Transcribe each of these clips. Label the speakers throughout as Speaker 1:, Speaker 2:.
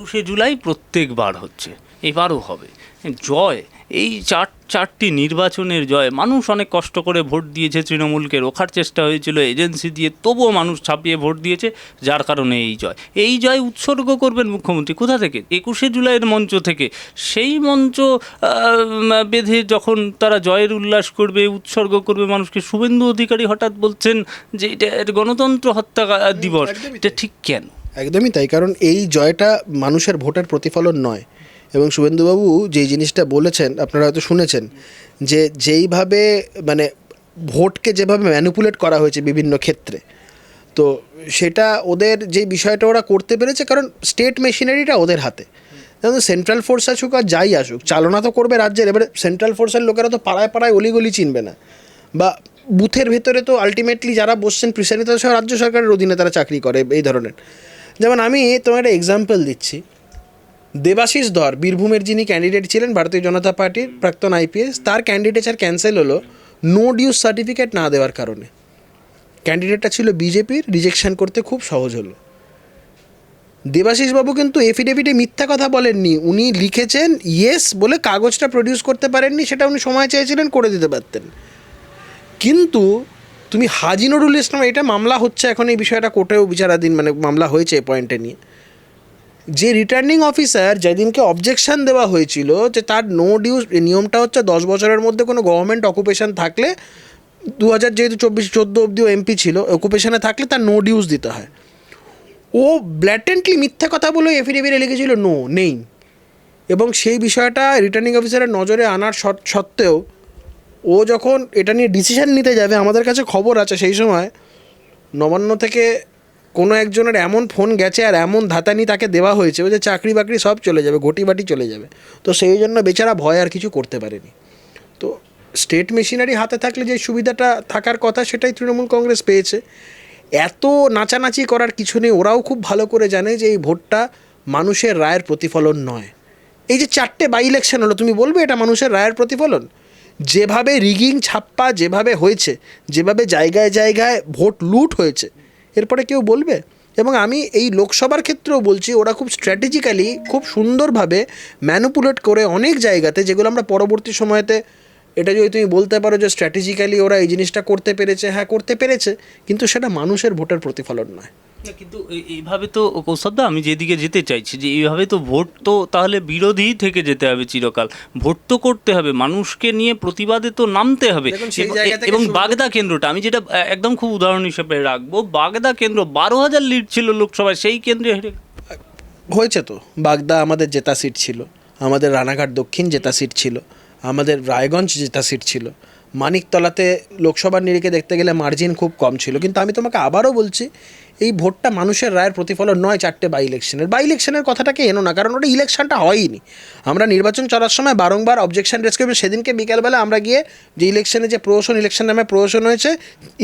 Speaker 1: একুশে জুলাই প্রত্যেকবার হচ্ছে এবারও হবে। জয় এই চার চারটি নির্বাচনের জয় মানুষ অনেক কষ্ট করে ভোট দিয়েছে তৃণমূলকে রোখার চেষ্টা হয়েছিল এজেন্সি দিয়ে তবুও মানুষ ছাপিয়ে ভোট দিয়েছে যার কারণে এই জয়। এই জয় উৎসর্গ করবেন মুখ্যমন্ত্রী কোথা থেকে? একুশে জুলাইয়ের মঞ্চ থেকে। সেই মঞ্চ বেঁধে যখন তারা জয়ের উল্লাস করবে উৎসর্গ করবে মানুষকে শুভেন্দু অধিকারী হঠাৎ বলছেন যে এটা এটা গণতন্ত্র হত্যা দিবস। এটা ঠিক কেন?
Speaker 2: একদমই তাই, কারণ এই জয়টা মানুষের ভোটের প্রতিফলন নয়। এবং শুভেন্দুবাবু যেই জিনিসটা বলেছেন, আপনারা হয়তো শুনেছেন, যে যেইভাবে মানে ভোটকে যেভাবে ম্যানিপুলেট করা হয়েছে বিভিন্ন ক্ষেত্রে, তো সেটা ওদের যে বিষয়টা ওরা করতে পেরেছে, কারণ স্টেট মেশিনারিটা ওদের হাতে। সেন্ট্রাল ফোর্স আসুক আর যাই আসুক, চালনা তো করবে রাজ্যের, এবারে সেন্ট্রাল ফোর্সের লোকেরা তো পাড়ায় পাড়ায় অলিগলি চিনবে না। বা বুথের ভেতরে তো আলটিমেটলি যারা বসছেন, প্রিসাইডিং তারা রাজ্য সরকারের অধীনে তারা চাকরি করে, এই ধরনের। যেমন আমি তোমার একটা এক্সাম্পল দিচ্ছি। দেবাশিস ধর, বীরভূমের যিনি ক্যান্ডিডেট ছিলেন ভারতীয় জনতা পার্টির প্রাক্তন আইপিএস তার ক্যান্ডিডেচার ক্যান্সেল হলো নো ডিউজ সার্টিফিকেট না দেওয়ার কারণে। ক্যান্ডিডেটটা ছিল বিজেপির রিজেকশন করতে খুব সহজ হলো। দেবাশিসবাবু কিন্তু এফিডেভিটে মিথ্যা কথা বলেননি, উনি লিখেছেন ইয়েস বলে কাগজটা প্রডিউস করতে পারেননি, সেটা উনি সময় চেয়েছিলেন করে দিতে পারতেন। কিন্তু তুমি হাজি নুরুল ইসলাম, এটা মামলা হচ্ছে এখন এই বিষয়টা কোর্টেও বিচারাধীন মানে মামলা হয়েছে এই পয়েন্টে নিয়ে। যে রিটার্নিং অফিসার যেদিনকে অবজেকশন দেওয়া হয়েছিল যে তার নো ডিউজ নিয়মটা হচ্ছে দশ বছরের মধ্যে কোনো গভর্নমেন্ট অকুপেশন থাকলে দু হাজার যেহেতু চব্বিশ, চোদ্দ অব্দিও এমপি ছিল অকুপেশনে থাকলে তার নো ডিউজ দিতে হয়। ও ব্ল্যাটেন্টলি মিথ্যা কথা বলে এফিডেভিটে লিখেছিল নো নেই। এবং সেই বিষয়টা রিটার্নিং অফিসারের নজরে আনার সত- সত্ত্বেও ও যখন এটা নিয়ে ডিসিশন নিতে যাবে, আমাদের কাছে খবর আছে সেই সময় নবান্ন থেকে কোনো একজনের এমন ফোন গেছে আর এমন ধাতানি তাকে দেওয়া হয়েছে যে চাকরি বাকরি সব চলে যাবে ঘটি বাটি চলে যাবে। তো সেই জন্য বেচারা ভয় আর কিছু করতে পারেনি। তো স্টেট মেশিনারি হাতে থাকলে যে সুবিধাটা থাকার কথা সেটাই তৃণমূল কংগ্রেস পেয়েছে। এত নাচানাচি করার কিছু নেই, ওরাও খুব ভালো করে জানে যে এই ভোটটা মানুষের রায়ের প্রতিফলন নয়। এই যে চারটে বাই ইলেকশন হলো, তুমি বলবে এটা মানুষের রায়ের প্রতিফলন? যেভাবে রিগিং ছাপ্পা যেভাবে হয়েছে, যেভাবে জায়গায় জায়গায় ভোট লুট হয়েছে, এরপরে কেউ বলবে? এবং আমি এই লোকসভার ক্ষেত্রেও বলছি, ওরা খুব স্ট্র্যাটেজিক্যালি খুব সুন্দরভাবে ম্যানুপুলেট করে অনেক জায়গাতে, যেগুলো আমরা পরবর্তী সময়তে, এটা যদি তুমি বলতে পারো যে স্ট্র্যাটেজিক্যালি ওরা এই জিনিসটা করতে পেরেছে হ্যাঁ করতে পেরেছে, কিন্তু সেটা মানুষের ভোটের প্রতিফলন নয়।
Speaker 1: কিন্তু এই- এইভাবে তো কৌশলদা আমি যেদিকে যেতে চাইছি যে এইভাবে তো ভোট তো তাহলে বিরোধী থেকে যেতে হবে চিরকাল। ভোট তো করতে হবে মানুষকে নিয়ে প্রতিবাদে তো নামতে হবে। এবং বাগদা কেন্দ্রটা আমি যেটা একদম খুব উদাহরণ হিসেবে রাখব বাগদা কেন্দ্র বারো হাজার লিড ছিল লোকসভায় সেই কেন্দ্রে
Speaker 2: হয়েছে তো। বাগদা আমাদের জেতা সিট ছিল আমাদের রানাঘাট দক্ষিণ জেতা সিট ছিল আমাদের রায়গঞ্জ জেতা সিট ছিল মানিকতলাতে লোকসভার নিরিখে দেখতে গেলে মার্জিন খুব কম ছিল। কিন্তু আমি তোমাকে আবারও বলছি, এই ভোটটা মানুষের রায়ের প্রতিফলন নয় চারটে বাই ইলেকশনের বাই ইলেকশনের কথাটাকে এনো না, কারণ ওটা ইলেকশনটা হয়নি। আমরা নির্বাচন চলার সময় বারংবার অবজেকশন রেস করি সেদিনকে বিকালবেলা আমরা গিয়ে যে ইলেকশনে যে প্রহসন ইলেকশন নামে প্রহসন হয়েছে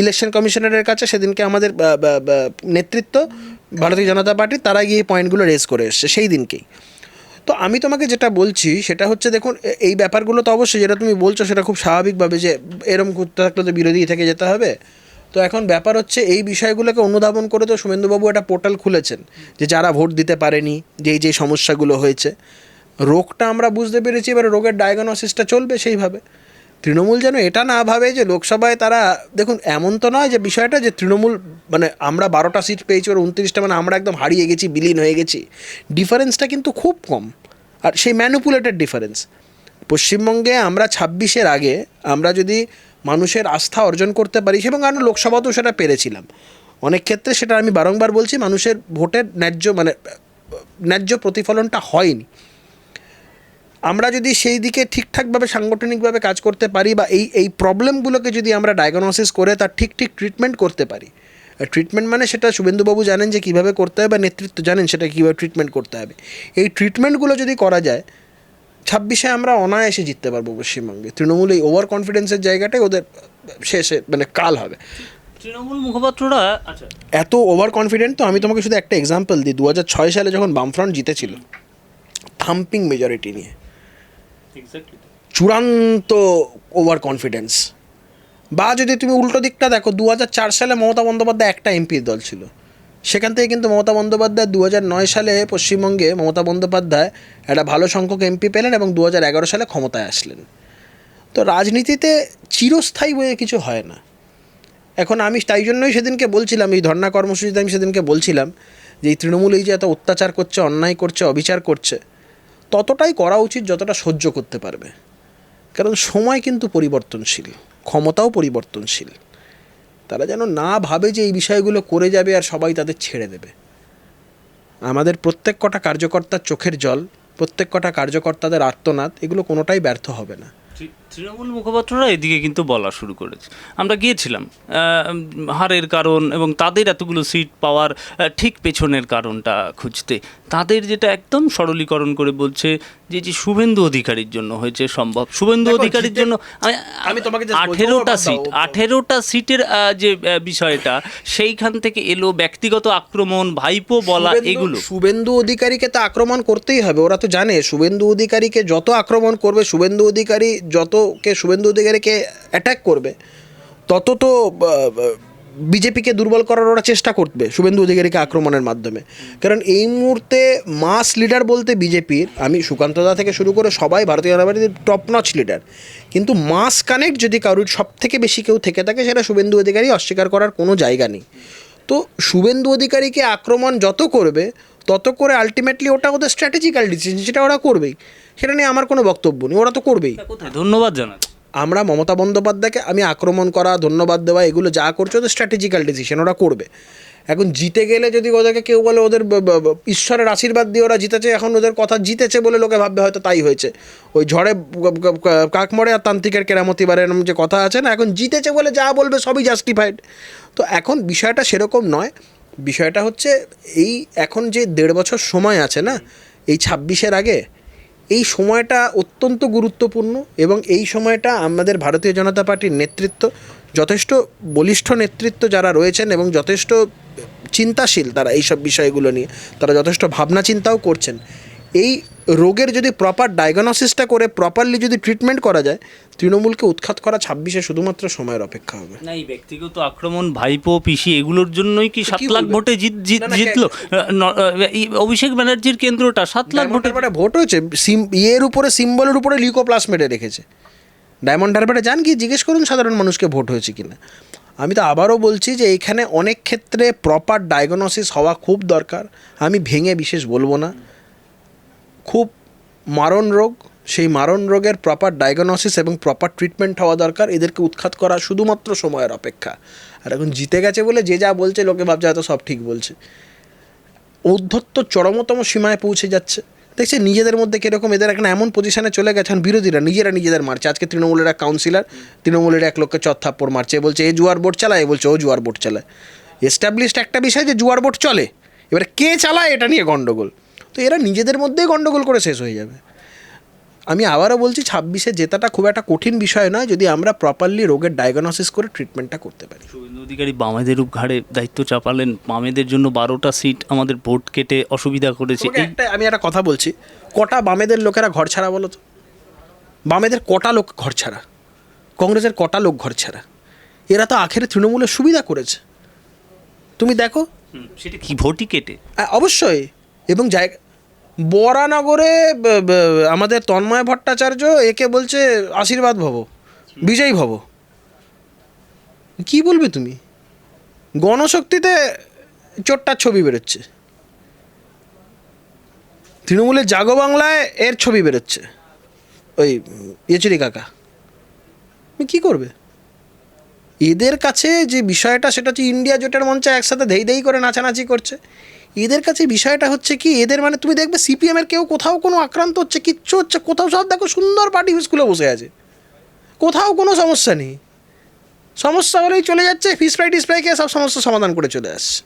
Speaker 2: ইলেকশন কমিশনারের কাছে সেদিনকে আমাদের নেতৃত্ব, ভারতীয় জনতা পার্টি, তারা গিয়ে পয়েন্টগুলো রেজ করে এসছে সেই দিনকেই। তো আমি তোমাকে যেটা বলছি, সেটা হচ্ছে দেখুন এই ব্যাপারগুলো তো অবশ্যই যেটা তুমি বলছো, সেটা খুব স্বাভাবিকভাবে যে এরম করতে থাকলে তো বিরোধী থেকে যেতে হবে। তো এখন ব্যাপার হচ্ছে, এই বিষয়গুলোকে অনুধাবন করে তো শুভেন্দুবাবু একটা পোর্টাল খুলেছেন, যে যারা ভোট দিতে পারেনি যেই যেই সমস্যাগুলো হয়েছে। রোগটা আমরা বুঝতে পেরেছি, এবার রোগের ডায়াগনোসিসটা চলবে সেইভাবে। তৃণমূল যেন এটা না ভাবে যে লোকসভায় তারা, দেখুন, এমন তো নয় যে বিষয়টা যে তৃণমূল মানে আমরা বারোটা সিট পেয়েছি, ওর উনত্রিশটা মানে আমরা একদম হারিয়ে গেছি, বিলীন হয়ে গেছি। ডিফারেন্সটা কিন্তু খুব কম। আর সেই ম্যানুপুলেটেড ডিফারেন্স। পশ্চিমবঙ্গে আমরা ছাব্বিশের আগে আমরা যদি মানুষের আস্থা অর্জন করতে পারি এবং আমরা লোকসভাতেও সেটা পেরেছিলাম। অনেক ক্ষেত্রে সেটা আমি বারংবার বলছি, মানুষের ভোটের ন্যায্য মানে ন্যায্য প্রতিফলনটা হয়নি। আমরা যদি সেই দিকে ঠিকঠাকভাবে সাংগঠনিকভাবে কাজ করতে পারি বা এই এই প্রবলেমগুলোকে যদি আমরা ডায়াগনোসিস করে তার ঠিক ঠিক ট্রিটমেন্ট করতে পারি। ট্রিটমেন্ট মানে সেটা শুভেন্দুবাবু জানেন যে কীভাবে করতে হবে বা নেতৃত্ব জানেন সেটা কীভাবে ট্রিটমেন্ট করতে হবে। এই ট্রিটমেন্টগুলো যদি করা যায় ছাব্বিশে আমরা অনায়াসে জিততে পারব পশ্চিমবঙ্গে। তৃণমূল এই ওভার কনফিডেন্সের জায়গাটাই ওদের শেষে মানে কাল হবে।
Speaker 1: তৃণমূল মুখপাত্ররা আচ্ছা।
Speaker 2: এত ওভার কনফিডেন্ট তো আমি তোমাকে শুধু একটা এক্সাম্পল দিই। দু হাজার ছয় সালে যখন বামফ্রন্ট জিতেছিল থাম্পিং মেজরিটি নিয়ে। চূড়ান্ত ওভার কনফিডেন্স বা যদি তুমি উল্টো দিকটা দেখো দু হাজার চার সালে মমতা বন্দ্যোপাধ্যায় একটা এমপির দল ছিল। সেখান থেকে কিন্তু মমতা বন্দ্যোপাধ্যায় দু সালে পশ্চিমবঙ্গে মমতা বন্দ্যোপাধ্যায় একটা ভালো সংখ্যক এমপি পেলেন এবং দু সালে ক্ষমতায় আসলেন। তো রাজনীতিতে চিরস্থায়ী বলে কিছু হয় না। এখন আমি তাই জন্যই সেদিনকে বলছিলাম, এই ধর্ণা কর্মসূচিতে আমি সেদিনকে বলছিলাম যে, এই তৃণমূল এই যে এত অত্যাচার করছে, অন্যায় করছে, অবিচার করছে ততটাই করা উচিত যতটা সহ্য করতে পারবে। কারণ সময় কিন্তু পরিবর্তনশীল, ক্ষমতাও পরিবর্তনশীল। তারা যেন না ভাবে যে এই বিষয়গুলো করে যাবে আর সবাই তাদের ছেড়ে দেবে। আমাদের প্রত্যেক কটা কার্যকর্তার চোখের জল, প্রত্যেক কটা কার্যকর্তাদের আর্তনাদ, এগুলো কোনোটাই ব্যর্থ হবে না।
Speaker 1: তৃণমূল মুখপাত্ররা এদিকে কিন্তু বলা শুরু করেছে। আমরা গিয়েছিলাম হারের কারণ এবং তাদের এতগুলো সিট পাওয়ার ঠিক পেছনের কারণটা খুঁজতে। তাদের যেটা একদম সরলীকরণ করে বলছে যে যে শুভেন্দু অধিকারীর জন্য হয়েছে সম্ভব। শুভেন্দু অধিকারীর জন্য
Speaker 2: আমি তোমাকে
Speaker 1: আঠেরোটা সিট আঠেরোটা সিটের যে বিষয়টা সেইখান থেকে এলো ব্যক্তিগত আক্রমণ ভাইপো বলা এগুলো।
Speaker 2: শুভেন্দু অধিকারীকে তো আক্রমণ করতেই হবে ওরা তো জানে শুভেন্দু অধিকারীকে যত আক্রমণ করবে শুভেন্দু অধিকারী যতকে শুভেন্দু অধিকারীকে অ্যাটাক করবে, তত তো বিজেপিকে দুর্বল করার ওরা চেষ্টা করবে শুভেন্দু অধিকারীকে আক্রমণের মাধ্যমে। কারণ এই মুহূর্তে মাস লিডার বলতে বিজেপির, আমি সুকান্ত দা থেকে শুরু করে সবাই ভারতীয় জনতা পার্টির টপ নচ লিডার কিন্তু মাস কানেক্ট যদি কারুর সব থেকে বেশি কেউ থেকে থাকে, সেটা শুভেন্দু অধিকারী অস্বীকার করার কোনো জায়গা নেই। তো শুভেন্দু অধিকারীকে আক্রমণ যত করবে, তত করে আলটিমেটলি ওটা ওদের স্ট্র্যাটেজিক্যাল ডিসিশন সেটা ওরা করবেই। সেটা নিয়ে আমার কোনো বক্তব্য নেই ওরা তো করবেই।
Speaker 1: কোথায়? ধন্যবাদ জানাচ্ছি।
Speaker 2: আমরা মমতা বন্দ্যোপাধ্যায়কে আমি আক্রমণ করা ধন্যবাদ দেওয়া এগুলো যা করছে ওদের স্ট্র্যাটেজিক্যাল ডিসিশন ওরা করবে। এখন জিতে গেলে যদি ওদেরকে কেউ বলে ওদের ঈশ্বরের আশীর্বাদ দিয়ে ওরা জিতেছে এখন ওদের কথা জিতেছে বলে লোকে ভাববে হয়তো তাই হয়েছে। ওই ঝড়ে গ- গ- গ- কাক মরে আর তান্ত্রিকের কেরামতি বারে এরম যে কথা আছে না এখন জিতেছে বলে যা বলবে সবই জাস্টিফাইড তো এখন বিষয়টা সেরকম নয় বিষয়টা হচ্ছে এই এখন যে দেড় বছর সময় আছে না এই ছাব্বিশের আগে এই সময়টা অত্যন্ত গুরুত্বপূর্ণ এবং এই সময়টা আমাদের ভারতীয় জনতা পার্টির নেতৃত্ব, যথেষ্ট বলিষ্ঠ নেতৃত্ব যারা রয়েছেন এবং যথেষ্ট চিন্তাশীল তারা এইসব বিষয়গুলো নিয়ে, তারা যথেষ্ট ভাবনা চিন্তাও করছেন। এই রোগের যদি প্রপার ডায়াগনোসিসটা করে প্রপারলি যদি ট্রিটমেন্ট করা যায় তৃণমূলকে উৎখাত করা ছাব্বিশে শুধুমাত্র সময়ের অপেক্ষা হবে।
Speaker 1: না এই ব্যক্তিগত আক্রমণ ভাইপো পিসি এগুলোর জন্যই কি সাত লাখ ভোটে জিত জিত জিতলো? অভিষেক ব্যানার্জির কেন্দ্রটা সাত লাখ ভোটে
Speaker 2: ডায়মন্ড হারবারে ভোট হয়েছে সিম ইয়ের উপরে সিম্বলের উপরে লিউকোপ্লাস মেরে রেখেছে। ডায়মন্ড হারবারে যান কি জিজ্ঞেস করুন সাধারণ মানুষকে ভোট হয়েছে কিনা। আমি তো আবারও বলছি যে এইখানে অনেক ক্ষেত্রে প্রপার ডায়াগনোসিস হওয়া খুব দরকার। আমি ভেঙে বিশেষ বলব না। খুব মারণ রোগ, সেই মারণ রোগের প্রপার ডায়াগনোসিস এবং প্রপার ট্রিটমেন্ট হওয়া দরকার। এদেরকে উৎখাত করা শুধুমাত্র সময়ের অপেক্ষা। আর এখন জিতে গেছে বলে যে যা বলছে, লোকে ভাবছে হয়তো সব ঠিক বলছে। ঔদ্ধত্য চরমতম সীমায় পৌঁছে যাচ্ছে। দেখছে নিজেদের মধ্যে কীরকম এদের এখন এমন পজিশনে চলে গেছেন, বিরোধীরা, নিজেরা নিজেদের মারছে। আজকে তৃণমূলের এক কাউন্সিলর তৃণমূলের এক লোককে চর থাপ্পড় মারছে। বলছে, এ জুয়ার বোর্ড চালায়। এ বলছে, ও জুয়ার বোর্ড চালায়। এস্টাবলিশড একটা বিষয় যে জুয়ার বোর্ড চলে। এবারে কে চালায় এটা নিয়ে গণ্ডগোল তো এরা নিজেদের মধ্যেই গণ্ডগোল করে শেষ হয়ে যাবে। আমি আবারও বলছি ছাব্বিশে জেতাটা খুব একটা কঠিন বিষয় নয় যদি আমরা প্রপারলি রোগের ডায়াগনোসিস করে ট্রিটমেন্টটা করতে পারি।
Speaker 1: শুভেন্দু অধিকারী বামেদের ঘাড়ে দায়িত্ব চাপালেন। বামেদের জন্য বারোটা সিট আমাদের ভোট কেটে অসুবিধা করেছে।
Speaker 2: একটা আমি একটা কথা বলছি কটা বামেদের লোকেরা ঘর ছাড়া বলো তো? বামেদের কটা লোক ঘর ছাড়া? কংগ্রেসের কটা লোক ঘর ছাড়া? এরা তো আখেরে তৃণমূলের সুবিধা করেছে। তুমি দেখো।
Speaker 1: সেটা কি ভোটই কেটে?
Speaker 2: অবশ্যই। এবং জায়গা বরানগরে আমাদের তন্ময় ভট্টাচার্য একে বলছে আশীর্বাদ ভব, বিজয়ী ভব। কি বলবে তুমি? গণশক্তিতে চোটটার ছবি বেরোচ্ছে। তৃণমূলের জাগো বাংলায় এর ছবি বেরোচ্ছে। ওই ইয়েচুরি কাকা। কী করবে? এদের কাছে যে বিষয়টা, সেটা হচ্ছে ইন্ডিয়া জোটের মঞ্চে একসাথে ধেই ধেই করে নাচানাচি করছে। এদের কাছে বিষয়টা হচ্ছে কি, এদের মানে তুমি দেখবে সিপিএমের কেউ কোথাও কোনো আক্রান্ত হচ্ছে, কিচ্ছু হচ্ছে, কোথাও সব দেখো সুন্দর পার্টি স্কুলে বসে আছে। কোথাও কোনো সমস্যা নেই। সমস্যা হলেই চলে যাচ্ছে ফিস ফ্রাই টিস ফ্রাই সব সমস্যার সমাধান করে চলে আসছে।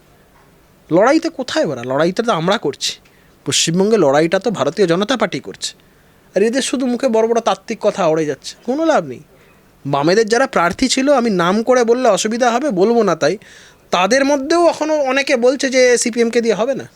Speaker 2: লড়াইতে কোথায় ওরা? লড়াইটা তো আমরা করছি। পশ্চিমবঙ্গে লড়াইটা তো ভারতীয় জনতা পার্টি করছে। আর এদের শুধু মুখে বড় বড় তাত্ত্বিক কথা আওড়ে যাচ্ছে, কোনো লাভ নেই। বামেদের যারা প্রার্থী ছিল, আমি নাম করে বললে অসুবিধা হবে, বলব না তাই। তাদের মধ্যেও এখনও অনেকে বলছে যে সিপিএমকে দিয়ে হবে না?